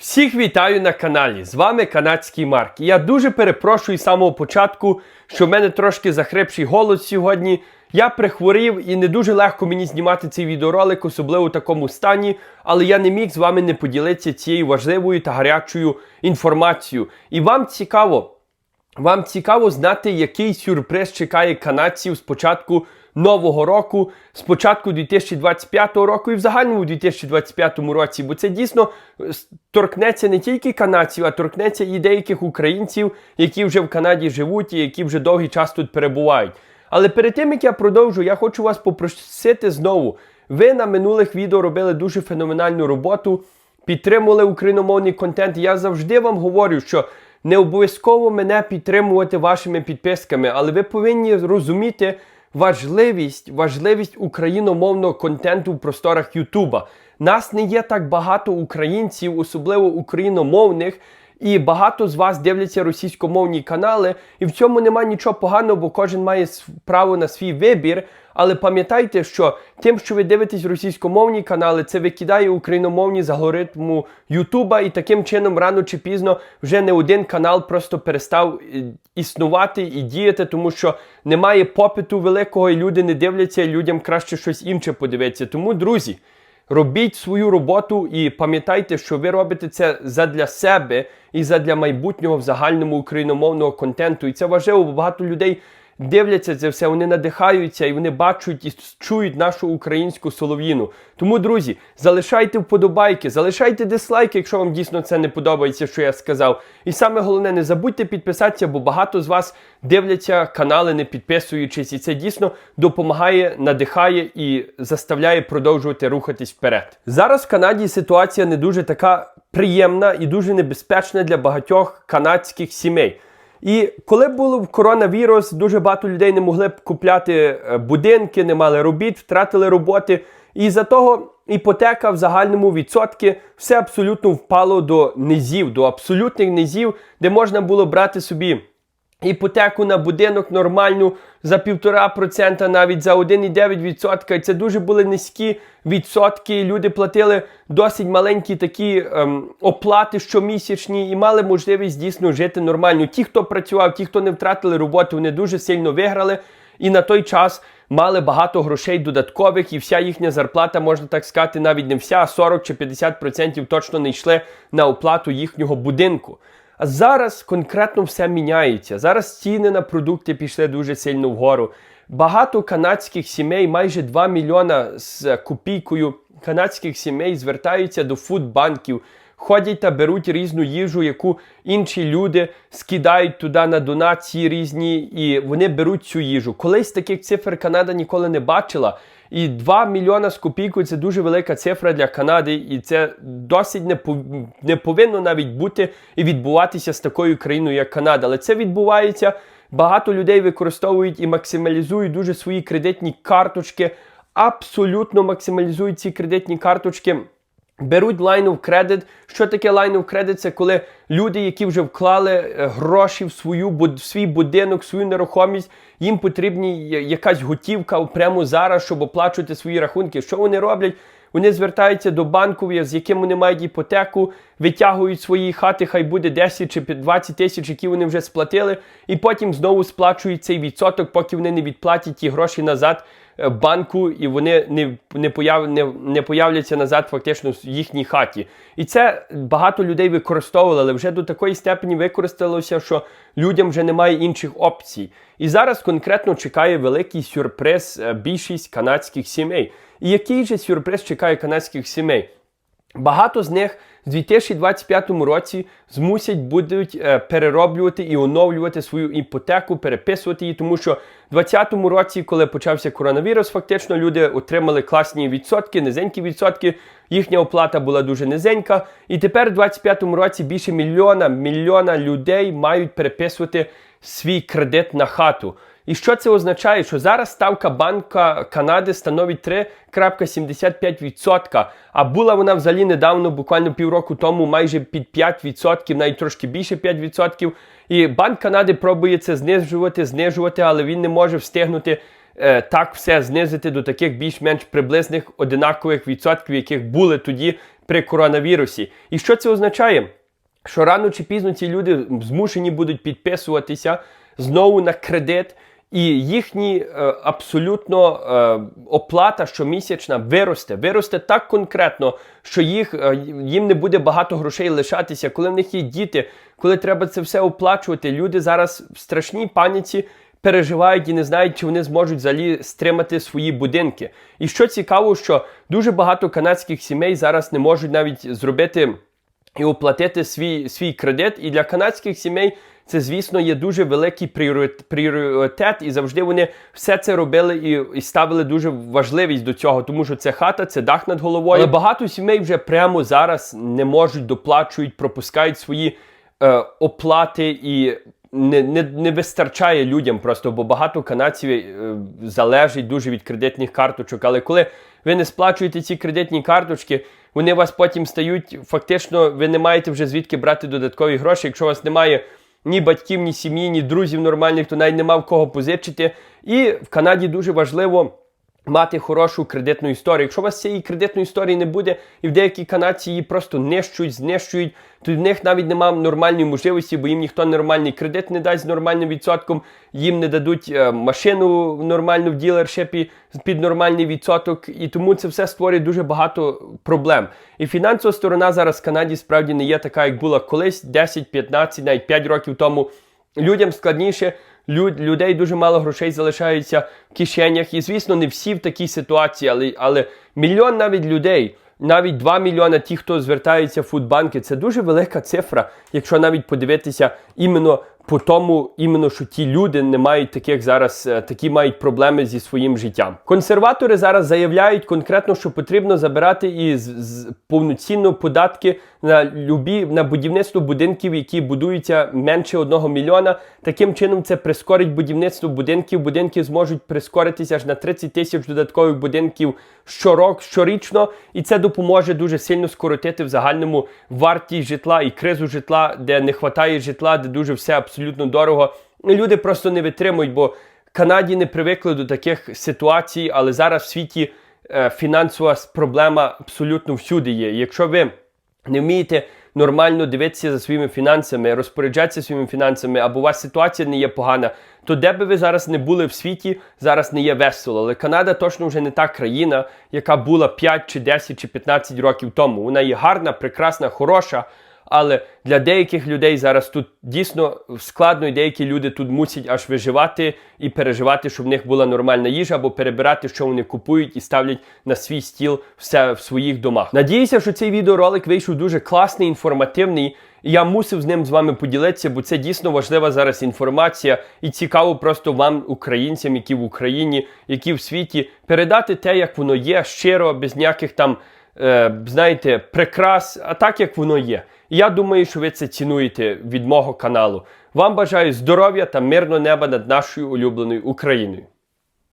Всіх вітаю на каналі. З вами канадський Марк. Я дуже перепрошую з самого початку, що в мене трошки захрипший голос сьогодні. Я прихворів і не дуже легко мені знімати цей відеоролик, особливо в такому стані, але я не міг з вами не поділитися цією важливою та гарячою інформацією. І вам цікаво, вам цікаво знати, який сюрприз чекає канадців з початку нового року, з початку 2025 року і в загальному 2025 році, бо це дійсно е, торкнеться не тільки канадців, а торкнеться і деяких українців, які вже в Канаді живуть і які вже довгий час тут перебувають. Але перед тим як я продовжу, я хочу вас попросити знову. Ви на минулих відео робили дуже феноменальну роботу підтримували україномовний контент. Я завжди вам говорю, що не обов'язково мене підтримувати вашими підписками, але ви повинні розуміти важливість, важливість україномовного контенту в просторах Ютуба. Нас не є так багато українців, особливо україномовних. І багато з вас дивляться російськомовні канали, і в цьому немає нічого поганого, бо кожен має право на свій вибір. Але пам'ятайте, що тим, що ви дивитесь російськомовні канали, це викидає україномовні з алгоритму Ютуба, і таким чином рано чи пізно вже не один канал просто перестав е, існувати і діяти, тому що немає попиту великого, і люди не дивляться, і людям краще щось інше подивитися. Тому, друзі. Робіть свою роботу і пам'ятайте, що ви робите це задля себе і задля майбутнього в загальному україномовного контенту. І це важливо, бо багато людей дивляться це все, вони надихаються і вони бачать і чують нашу українську солов'їну. Тому, друзі, залишайте вподобайки, залишайте дислайки, якщо вам дійсно це не подобається, що я сказав. І саме головне, не забудьте підписатися, бо багато з вас дивляться канали, не підписуючись, і це дійсно допомагає, надихає і заставляє продовжувати рухатись вперед. Зараз в Канаді ситуація не дуже така приємна і дуже небезпечна для багатьох канадських сімей. І коли був коронавірус, дуже багато людей не могли б купляти е, будинки, не мали робіт, втратили роботи. І за того іпотека в загальному відсотки все абсолютно впало до низів, до абсолютних низів, де можна було брати собі іпотеку на будинок нормальну за 1,5%, навіть за 1,9%. І це дуже були низькі відсотки. Люди платили досить маленькі такі ем, оплати щомісячні і мали можливість дійсно жити нормально. Ті, хто працював, ті, хто не втратили роботу, вони дуже сильно виграли. І на той час мали багато грошей додаткових, і вся їхня зарплата, можна так сказати, навіть не вся, а 40 чи 50% точно не йшли на оплату їхнього будинку. А зараз конкретно все міняється. Зараз ціни на продукти пішли дуже сильно вгору. Багато канадських сімей, майже 2 мільйона з копійкою канадських сімей звертаються до фудбанків, ходять та беруть різну їжу, яку інші люди скидають туди на донації різні, і вони беруть цю їжу. Колись таких цифр Канада ніколи не бачила. І 2 мільйона з копійкою це дуже велика цифра для Канади, і це досить не, пов- не повинно навіть бути і відбуватися з такою країною, як Канада. Але це відбувається. Багато людей використовують і максималізують дуже свої кредитні карточки, абсолютно максималізують ці кредитні карточки. Беруть line of credit. Що таке line of credit? Це коли люди, які вже вклали е, гроші в свою в свій будинок, в свою нерухомість, їм потрібні якась готівка прямо зараз, щоб оплачувати свої рахунки. Що вони роблять? Вони звертаються до банку, з яким вони мають іпотеку, витягують свої хати, хай буде 10 чи 20 тисяч, які вони вже сплатили, і потім знову сплачують цей відсоток, поки вони не відплатять ті гроші назад банку, і вони не, не, появ, не, не появляться назад фактично в їхній хаті. І це багато людей використовували, але вже до такої степені використалося, що людям вже немає інших опцій. І зараз конкретно чекає великий сюрприз е, більшість канадських сімей. І який же сюрприз чекає канадських сімей? Багато з них в 2025 році змусять будуть е, перероблювати і оновлювати свою іпотеку, переписувати її, тому що в 2020 році, коли почався коронавірус, фактично люди отримали класні відсотки, низенькі відсотки. Їхня оплата була дуже низенька. І тепер в 2025 році більше мільйона мільйона людей мають переписувати свій кредит на хату. І що це означає? Що зараз ставка Банка Канади становить 3,75%, а була вона взагалі недавно, буквально півроку тому, майже під 5%, навіть трошки більше 5%. І Банк Канади пробує це знижувати, знижувати, але він не може встигнути е, так все знизити до таких більш-менш приблизних одинакових відсотків, яких були тоді при коронавірусі. І що це означає? Що рано чи пізно ці люди змушені будуть підписуватися знову на кредит, і їхні е, абсолютно е, оплата щомісячна виросте. Виросте так конкретно, що їх, е, їм не буде багато грошей лишатися, коли в них є діти, коли треба це все оплачувати. Люди зараз в страшній паніці переживають і не знають, чи вони зможуть взагалі стримати свої будинки. І що цікаво, що дуже багато канадських сімей зараз не можуть навіть зробити і оплатити свій, свій кредит. І для канадських сімей це, звісно, є дуже великий пріоритет, і завжди вони все це робили і, і ставили дуже важливість до цього, тому що це хата, це дах над головою. Але багато сімей вже прямо зараз не можуть доплачують, пропускають свої е, оплати і. Не, не, не вистачає людям просто, бо багато канадців е, залежить дуже від кредитних карточок. Але коли ви не сплачуєте ці кредитні карточки, вони у вас потім стають, фактично, ви не маєте вже звідки брати додаткові гроші. Якщо у вас немає ні батьків, ні сім'ї, ні друзів нормальних, то навіть нема в кого позичити. І в Канаді дуже важливо. Мати хорошу кредитну історію. Якщо у вас цієї кредитної історії не буде, і в деякі канадці її просто нищують, знищують, то в них навіть немає нормальної можливості, бо їм ніхто нормальний кредит не дасть з нормальним відсотком, їм не дадуть е, машину нормальну в ділершипі під нормальний відсоток, і тому це все створює дуже багато проблем. І фінансова сторона зараз в Канаді справді не є така, як була колись 10, 15, навіть 5 років тому. Людям складніше, люд, людей дуже мало грошей залишаються в кишенях. І, звісно, не всі в такій ситуації, але, але мільйон навіть людей, навіть 2 мільйона ті, хто звертається в фудбанки, це дуже велика цифра, якщо навіть подивитися іменно по тому, іменно що ті люди не мають таких зараз, е, такі мають проблеми зі своїм життям. Консерватори зараз заявляють конкретно, що потрібно забирати і повноцінно податки на любі на будівництво будинків, які будуються менше одного мільйона. Таким чином це прискорить будівництво будинків. Будинки зможуть прискоритися аж на 30 тисяч додаткових будинків щорок, щорічно, і це допоможе дуже сильно скоротити в загальному вартість житла і кризу житла, де не вистачає житла, де дуже все абсолютно дорого. Люди просто не витримують, бо Канаді не привикли до таких ситуацій, але зараз в світі е, фінансова проблема абсолютно всюди є. Якщо ви не вмієте нормально дивитися за своїми фінансами, розпоряджатися своїми фінансами, або у вас ситуація не є погана, то де би ви зараз не були в світі, зараз не є весело. Але Канада точно вже не та країна, яка була 5 чи 10 чи 15 років тому. Вона є гарна, прекрасна, хороша. Але для деяких людей зараз тут дійсно складно, і деякі люди тут мусять аж виживати і переживати, щоб в них була нормальна їжа, або перебирати, що вони купують і ставлять на свій стіл все в своїх домах. Надіюся, що цей відеоролик вийшов дуже класний, інформативний. І я мусив з ним з вами поділитися, бо це дійсно важлива зараз інформація, і цікаво просто вам, українцям, які в Україні, які в світі, передати те, як воно є, щиро, без ніяких там, е, знаєте, прикрас, а так як воно є. Я думаю, що ви це цінуєте від мого каналу. Вам бажаю здоров'я та мирного неба над нашою улюбленою Україною.